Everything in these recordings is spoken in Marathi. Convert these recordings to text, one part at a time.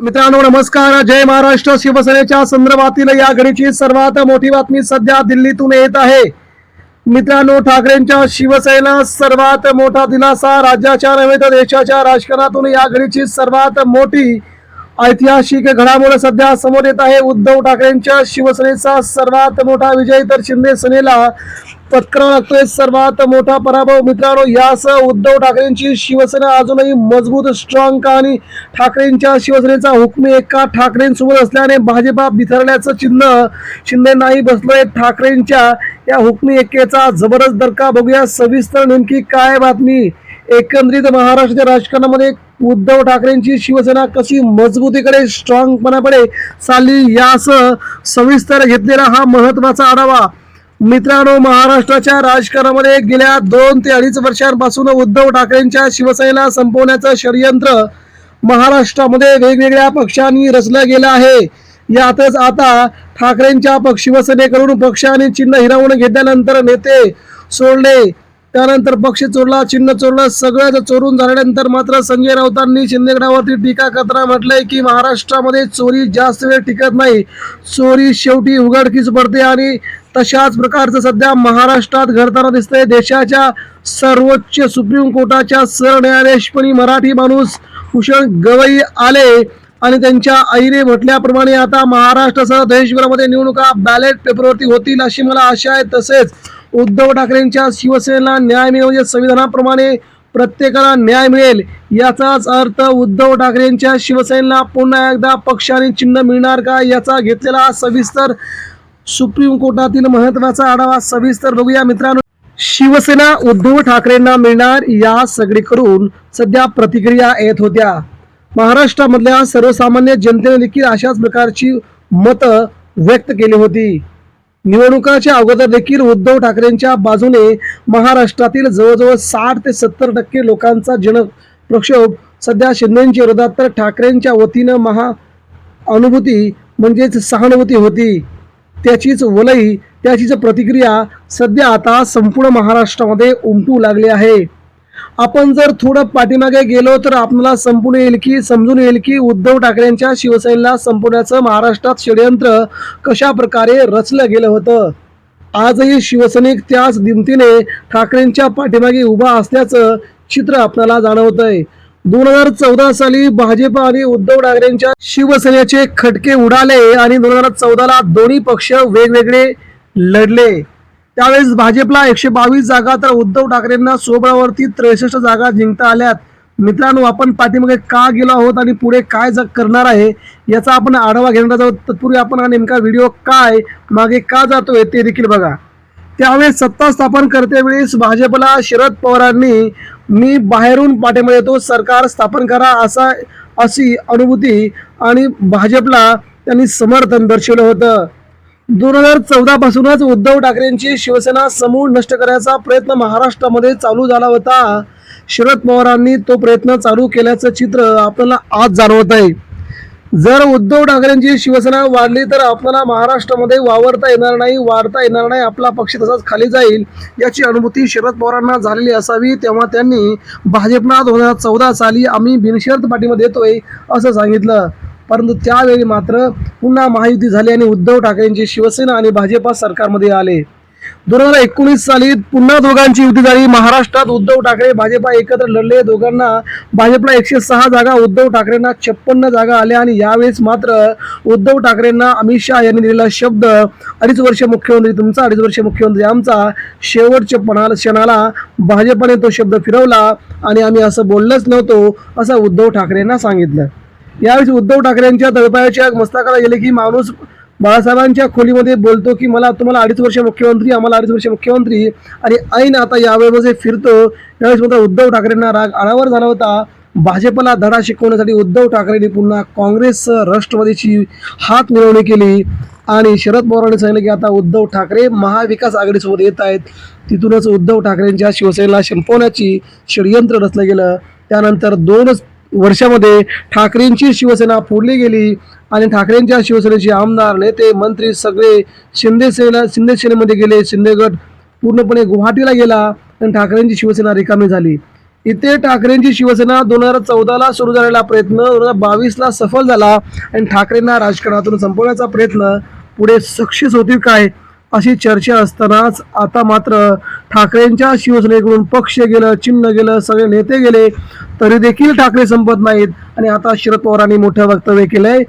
मित्रांनो नमस्कार. जय महाराष्ट्र. शिवसेनेच्या संदर्भातील या घडीची सर्वात मोठी बातमी सध्या दिल्लीतून येत आहे. मित्रांनो ठाकरेंच्या शिवसेना सर्वात मोठा दिलासा राज्याच्या नव्हे तर देशाच्या राजकारणातून या घडीची सर्वात मोठी ऐतिहासिक घडामोड सध्या समोर येत आहे. उद्धव ठाकरेंच्या शिवसेनेचा सर्वात मोठा विजय तर शिंदे सेनेला पत्करावा लागतोय. सर्वात मोठा पराभव मित्रांनो यासह उद्धव ठाकरेंची शिवसेना अजूनही मजबूत स्ट्रॉंग का आणि ठाकरेंच्या शिवसेनेचा हुकमी एका ठाकरेंसोबत असल्याने भाजपा बिथरल्याचं चिन्ह शिंदे नाही बसलोय. ठाकरेंच्या या हुकमी एकेचा जबरदस्त दरका बघूया. सविस्तर नेमकी काय बातमी एकंदरीत महाराष्ट्राच्या राजकारणामध्ये उद्धव ठाकरेंची शिवसेना कशी मजबूतीकडे स्ट्रॉंगपणाकडे चालली यासह सविस्तर घेतलेला हा महत्त्वाचा आढावा. मित्रांनो महाराष्ट्राच्या राजकारणामध्ये गेल्या दोन ते अडीच वर्षांपासून उद्धव ठाकरेंच्या शिवसेनेला संपवण्याचं षडयंत्र महाराष्ट्रामध्ये वेगवेगळ्या पक्षांनी रचलं गेलं आहे. यातच आता ठाकरेंच्या पक्ष शिवसेनेकडून पक्ष आणि चिन्ह हिरावून घेतल्यानंतर नेते सोडले. त्यानंतर पक्ष चोरला चिन्ह चोरलं सगळं चोरून झाल्यानंतर मात्र संजय राऊतांनी शिंदेगडावरती टीका करताना म्हटलंय की महाराष्ट्रामध्ये चोरी जास्त वेळ टिकत नाही. चोरी शेवटी उघडकीच पडते आणि तशाच प्रकारचं सध्या महाराष्ट्रात घडताना दिसतंय. देशाच्या सर्वोच्च सुप्रीम कोर्टाच्या सरन्यायाधीशपणी मराठी माणूस भूषण गवई आले आणि त्यांच्या आईने म्हटल्याप्रमाणे आता महाराष्ट्रासह देशभरामध्ये निवडणुका बॅलेट पेपरवरती होतील अशी मला आशा आहे. तसेच उद्धव ठाकरेंच्या शिवसेनेला न्याय मिळेल म्हणजे संविधानाप्रमाणे प्रत्येकाला न्याय मिळेल याचाच अर्थ उद्धव ठाकरेंच्या शिवसेनेला पुन्हा एकदा पक्षाने चिन्ह मिळणार का याचा घेतलेला सविस्तर सुप्रीम कोर्टातील महत्त्वाचा आढावा सविस्तर बघूया मित्रांनो. शिवसेना उद्धव ठाकरेंना मिळणार या सगळीकडून सध्या प्रतिक्रिया येत होत्या. महाराष्ट्रामधल्या सर्वसामान्य जनतेने देखील अशाच प्रकारची मतं व्यक्त केली होती. निवडणुकाच्या अगोदर देखील उद्धव ठाकरेंच्या बाजूने महाराष्ट्रातील जवळजवळ साठ ते सत्तर टक्के लोकांचा जन प्रक्षोभ सध्या शिंदेच्या विरोधात. तर ठाकरेंच्या वतीनं महा अनुभूती म्हणजेच सहानुभूती होती. त्याचीच वलई त्याचीच प्रतिक्रिया सध्या आता संपूर्ण महाराष्ट्रामध्ये उमटू लागली आहे. आपण जर थोडं पाठीमागे गेलो तर आपल्याला संपूर्ण येईल की समजून येईल की उद्धव ठाकरेंच्या शिवसेनेला संपवण्याचं महाराष्ट्रात षडयंत्र कशा प्रकारे रचलं गेलं होतं. आजही शिवसैनिक त्याच दिमतीने ठाकरेंच्या पाठीमागे उभा असल्याचं चित्र आपल्याला जाणवतंय. दोन हजार चौदा साली भाजप आणि उद्धव ठाकरेंच्या शिवसेनेचे खटके उडाले आणि दोन हजार चौदाला दोन्ही पक्ष वेगवेगळे लढले. त्यावेळेस भाजपला एकशे बावीस जागा तर उद्धव ठाकरेंना सोबळावरती त्रेसष्ट जागा जिंकता आल्यात मित्रांनो आपण पाठीमागे का गेलो आहोत आणि पुढे काय जग करणार आहे याचा आपण आढावा घेणार आहोत. तत्पूर्वी आपण हा नेमका व्हिडिओ काय मागे का जातोय ते देखील बघा. त्यावेळेस सत्ता स्थापन करतेवेळेस भाजपला शरद पवारांनी मी बाहेरून पाठीमध्ये येतो सरकार स्थापन करा असा अशी अनुभूती आणि भाजपला त्यांनी समर्थन दर्शवलं होतं. दोन हजार चौदा पासूनच उद्धव ठाकरेंची शिवसेना समूळ नष्ट करायचा प्रयत्न महाराष्ट्रामध्ये चालू झाला होता. शरद पवारांनी तो प्रयत्न चालू केल्याचं चित्र आपल्याला आज जाणवत आहे. जर उद्धव ठाकरेंची शिवसेना वाढली तर आपल्याला महाराष्ट्रामध्ये वावरता येणार नाही वाढता येणार नाही आपला पक्ष तसाच खाली जाईल याची अनुभूती शरद पवारांना झालेली असावी तेव्हा त्यांनी भाजपना दोन हजार चौदा साली आम्ही बिनशर्त पाठीमध्ये येतोय असं सांगितलं. परंतु त्यावेळी मात्र पुन्हा महायुती झाली आणि उद्धव ठाकरेंची शिवसेना आणि भाजपा सरकारमध्ये आले. दोन हजार एकोणीस साली पुन्हा दोघांची युती झाली. महाराष्ट्रात उद्धव ठाकरे भाजपा एकत्र लढले. दोघांना भाजपला एकशे सहा जागा उद्धव ठाकरेंना छप्पन्न जागा आल्या आणि यावेळेस मात्र उद्धव ठाकरेंना अमित शहा यांनी दिलेला शब्द अडीच वर्ष मुख्यमंत्री तुमचा अडीच वर्ष मुख्यमंत्री आमचा. शेवटच्या पणाला क्षणाला भाजपाने तो शब्द फिरवला आणि आम्ही असं बोललंच नव्हतो असं उद्धव ठाकरेंना सांगितलं. यावेळी उद्धव ठाकरेंच्या तळपायाच्या मस्तकाला गेले की माणूस बाळासाहेबांच्या खोलीमध्ये बोलतो की मला तुम्हाला अडीच वर्ष मुख्यमंत्री आम्हाला अडीच वर्ष मुख्यमंत्री आणि ऐन आता यावेळेमध्ये फिरतो. यावेळेस मात्र उद्धव ठाकरेंना राग आळावर झाला होता. भाजपला धडा शिकवण्यासाठी उद्धव ठाकरेंनी पुन्हा काँग्रेस राष्ट्रवादीची हात मिळवणी केली आणि शरद पवारांनी सांगितलं की आता उद्धव ठाकरे महाविकास आघाडीसोबत येत आहेत. तिथूनच उद्धव ठाकरेंच्या शिवसेनेला संपवण्याची षडयंत्र रचलं गेलं. त्यानंतर दोनच वर्षामध्ये ठाकरेंची शिवसेना फोडली गेली आणि ठाकरेंच्या शिवसेनेचे आमदार नेते मंत्री सगळे शिंदे सेना शिंदे सेनेमध्ये गेले. शिंदे गट पूर्णपणे गुवाहाटीला गेला आणि ठाकरेंची शिवसेना रिकामी झाली. इथे ठाकरेंची शिवसेना दोन हजार चौदाला सुरू झालेला प्रयत्न दोन हजार बावीसला सफल झाला आणि ठाकरेंना राजकारणातून संपवण्याचा प्रयत्न पुढे सक्सेस होतील काय? अशी चर्चा असतानाच आता मात्र ठाकरेंच्या शिवसेनेकडून पक्ष गेलं चिन्ह गेलं सगळे नेते गेले तरी देखील ठाकरे संपत नाहीत. आणि आता शरद पवारांनी मोठं वक्तव्य केलंय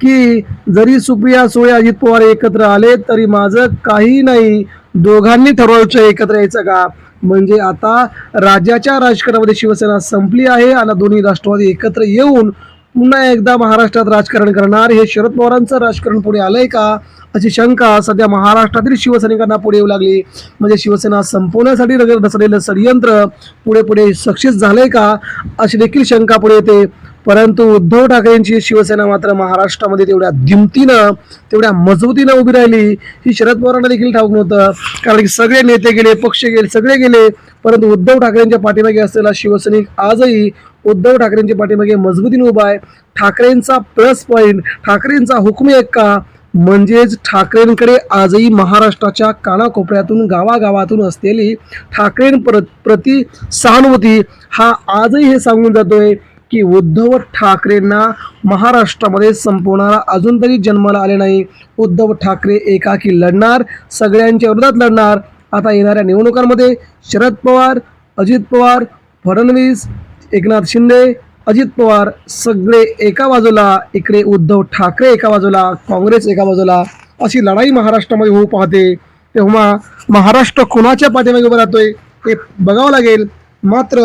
की जरी सुप्रिया सुळे अजित पवार एकत्र आले तरी माझं काही नाही. दोघांनी ठरवायचं एकत्र यायचं का? म्हणजे आता राज्याच्या राजकारणामध्ये शिवसेना संपली आहे आणि दोन्ही राष्ट्रवादी एकत्र येऊन पुन्हा एकदा महाराष्ट्रात राजकारण करणार. हे शरद पवारांचं राजकारण पुढे आलंय का? अशी शंका सध्या महाराष्ट्रातील शिवसैनिकांना पुढे येऊ लागली. म्हणजे शिवसेना संपवण्यासाठी रग- रचलेलं षडयंत्र पुढे पुढे सक्सेस झालंय का? अशी देखील शंका पुढे येते. परंतु उद्धव ठाकरेंची शिवसेना मात्र महाराष्ट्रामध्ये तेवढ्या दिमतीनं तेवढ्या मजबूतीनं उभी राहिली. ही शरद पवारांना देखील ठाऊक नव्हतं. कारण की सगळे नेते गेले पक्ष गेले सगळे गेले. परंतु उद्धव ठाकरेंच्या पाठीमागे असलेला शिवसैनिक आजही उद्धव ठाकरेंच्या पाठीमागे मजबूतीने उभा आहे. ठाकरेंचा प्लस पॉईंट ठाकरेंचा हुकूम एक्का. म्हणजेच ठाकरेंकडे आजही महाराष्ट्राच्या कानाकोपऱ्यातून गावागावातून असलेली ठाकरें प्र प्रति सहानुभूती हा आजही हे सांगून जातोय. की उद्धव ठाकरेंना महाराष्ट्रामध्ये संपवणारा अजून तरी जन्माला आले नाही. उद्धव ठाकरे एकाकी लढणार सगळ्यांच्या विरोधात लढणार. आता येणाऱ्या निवडणुकांमध्ये शरद पवार अजित पवार फडणवीस एकनाथ शिंदे अजित पवार सगळे एका बाजूला इकडे उद्धव ठाकरे एका बाजूला काँग्रेस एका बाजूला. अशी लढाई महाराष्ट्रामध्ये होऊ पाहते. तेव्हा महाराष्ट्र कोणाच्या पाठीमागे उभा राहतोय हे बघावं लागेल. मात्र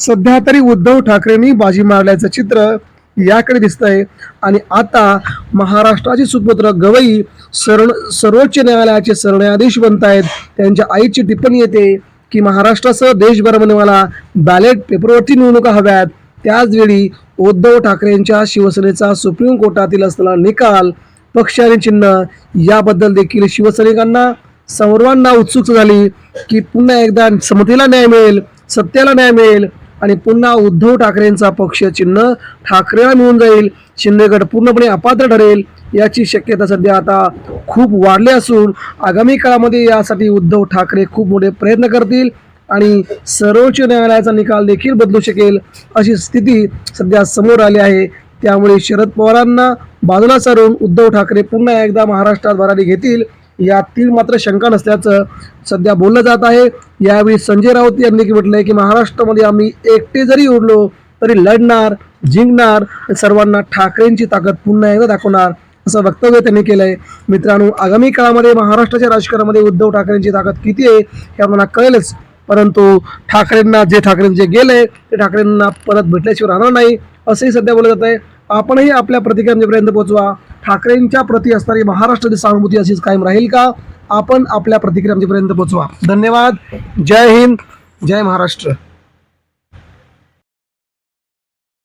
सध्या तरी उद्धव ठाकरेंनी बाजी मारल्याचं चित्र याकडे दिसतंय. आणि आता महाराष्ट्राचे सुपुत्र गवई सर सर्वोच्च न्यायालयाचे सरन्यायाधीश बनत आहेत. त्यांच्या आईची टिप्पणी येते की महाराष्ट्रासह देशभरामध्ये मला बॅलेट पेपरवरती निवडणुका हव्यात. त्याचवेळी उद्धव ठाकरेंच्या शिवसेनेचा सुप्रीम कोर्टातील असलेला निकाल पक्ष आणि चिन्ह याबद्दल देखील शिवसैनिकांना सर्वांना उत्सुक झाली की पुन्हा एकदा समतेला न्याय मिळेल सत्याला न्याय मिळेल आणि पुन्हा उद्धव ठाकरेंचा पक्ष चिन्ह ठाकरेला मिळून जाईल. शिंदेगड पूर्णपणे अपात्र ठरेल याची शक्यता सध्या आता खूप वाढली असून आगामी काळामध्ये यासाठी उद्धव ठाकरे खूप मोठे प्रयत्न करतील आणि सर्वोच्च न्यायालयाचा निकाल देखील बदलू शकेल अशी स्थिती सध्या समोर आली आहे. त्यामुळे शरद पवारांना बाजूला सारून उद्धव ठाकरे पुन्हा एकदा महाराष्ट्रात भरारी घेतील. यातील मात्र शंका नसल्याचं सध्या बोललं जात आहे. यावेळी संजय राऊत यांनी म्हटलंय की महाराष्ट्रामध्ये आम्ही एकटे जरी उरलो तरी लढणार जिंकणार सर्वांना ठाकरेंची ताकद पुन्हा एकदा दाखवणार असं वक्तव्य त्यांनी केलंय. मित्रांनो आगामी काळामध्ये महाराष्ट्राच्या राजकारणामध्ये उद्धव ठाकरेंची ताकद किती आहे हे आपल्याला कळेलच. परंतु ठाकरेंना जे ठाकरेंचे गेले ते ठाकरेंना परत भेटल्याशिवाय राहणार नाही असंही सध्या बोललं जात आहे आपणही आपल्या प्रतिक्रियांपर्यंत पोहोचवा. ठाकरेंच्या प्रती असणारी महाराष्ट्राची सहानुभूती अशीच कायम राहील का? आपण आपल्या प्रतिक्रियांपर्यंत पोहोचवा धन्यवाद. जय हिंद. जय महाराष्ट्र.